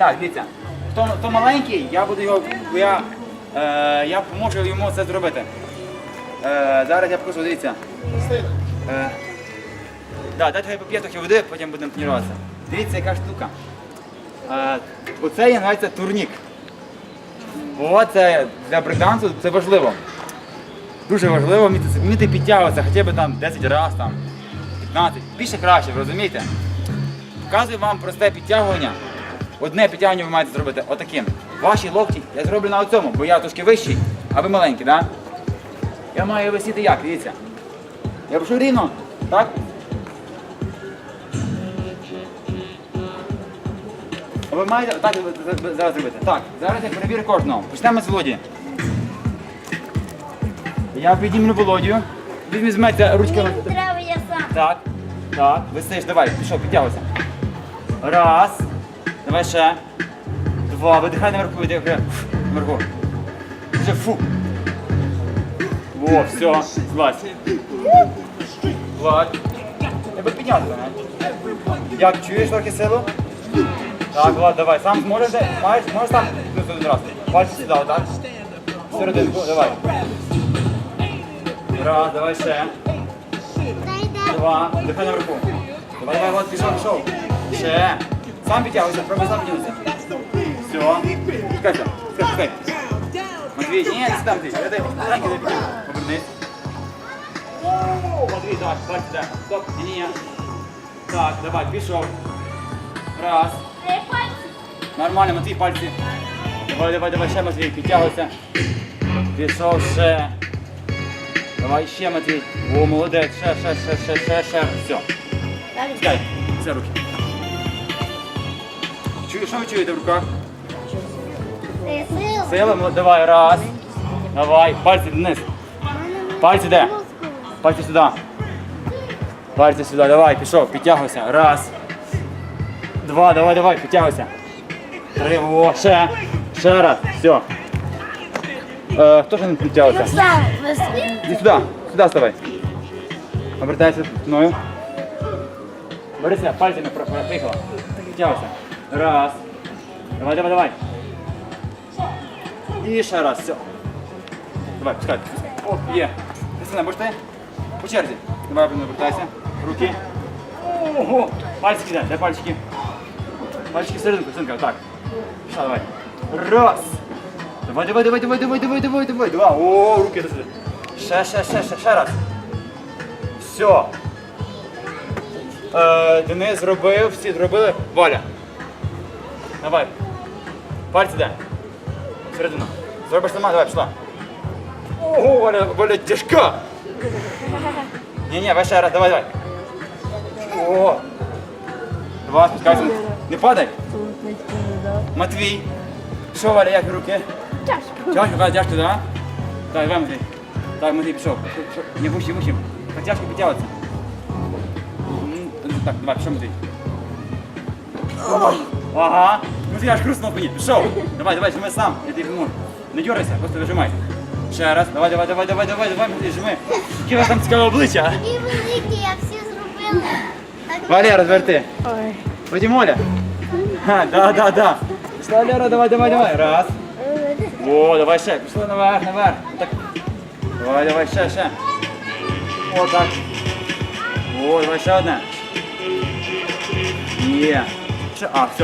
Так, дивіться. Хто, хто маленький, я буду його. Я, е, я поможу йому це зробити. Е, зараз я покажу, дивіться. Е, да, дайте я поп'ю трохи води, потім будемо тренуватися. Дивіться, яка штука. Е, оце є називається турнік. О, це для брейкдансу це важливо. Дуже важливо вміти, вміти підтягуватися хоча б там 10 разів, там, 15. Більше краще, розумієте? Вказую вам просте підтягування. Одне підтягування ви маєте зробити отаким. Ваші локті я зроблю на оцьому, бо я трошки вищий, а ви маленький, так? Да? Я маю висіти як, дивіться. Я пишу рівно, так? А Ви маєте так зараз зробити. Так, зараз я перевірю кожного. Почнемо з Володі. Я підіймлю Володю. Ви візьмете. Мені треба, я сам. Так, так, висиш, давай, пішов, підтягуйся. Раз. Давай ще. Два. Видихай наверху, видихай. Наверху. Вже фу. О, все, злазь. Влад. Тебе підняти, не? Як чуєш трохи силу? Так, Влад, давай. Сам зможеш, маєш, можеш сам плюс один раз. Пальці сюди, отак. Серединку, давай. Раз, давай ще. Два. Дихай наверху. Давай, давай, Влад, пішов, пішов. Ще. Сам підтягуйся, пробуй сам підтягнутися. Все. Пускайся, пускай, пускай. Матвій, ні, не там ти. Дай, дай, дай. Повернись. Матвій, давай, бачиш, де. Стоп, ні, ні. Так, давай, пішов. Раз. Нормально, Матвій, пальці. Давай, давай, давай, ще Матвій, підтягуйся. Пішов ще. Давай ще, Матвій. О, молодець, ще, ще, ще, ще, ще, ще. Все. Стай, це руки. Чую, що ви чуєте в руках? Сила. Сила, ну, давай, раз. Давай, пальці вниз. Пальці де? Пальці сюди. Пальці сюди, давай, пішов, підтягуйся. Раз. Два, давай, давай, підтягуйся. Три, о, ще. Ще раз, все. Е, хто ж не підтягується? Иди сюда, сюда вставай. Обертайся мною. Борися, пальцами про- про- Підтягуйся. Раз. Давай, давай, давай. І ще раз. Все. Давай, пускай. О, є. Христина, будеш ти? По черзі. Давай, блин, вертайся. Руки. Ого! Пальчики дай, дай пальчики. Пальчики в серединку, синка, так. Що, давай. Раз. Давай, давай, давай, давай, давай, давай, давай, давай. Два. О, руки засиди. Ше, ше, ше, ше, ще раз. Все. Денис зробив, всі зробили. Валя. Давай. Пальці де? Середину. Зробиш сама, давай, пішла. Ого, Валя, Валя тяжка. Ні, ні, давай ще раз, давай, давай. О. Два, спускайся. Не падай. Матвій. Що, Валя, як руки? Тяжко. Тяжко, да, тяжко, да? Так, давай, Матвій. Так, Матвій, пішов. Пішов, пішов. Не вище, вище. Так тяжко підтягуватися. М, Так, давай, пішов, Матвій. Ага. Матвій, аж хрустнув мені. Пішов. Давай, давай, жми сам. Я тобі поможу. Не дергайся, просто вижимай. Ще раз. Давай, давай, давай, давай, давай, давай, жми. Яке у вас там цікаве обличчя, а? Такі великі, я всі зробила. Так, Валя, розверти. Потім Оля. Ха, да, да, да. Пішла, Лера, давай, давай, давай. Раз. О, давай ще. Пішли наверх, наверх. Так. Давай, давай, ще, ще. О, так. О, давай ще одне. Є. 是啊是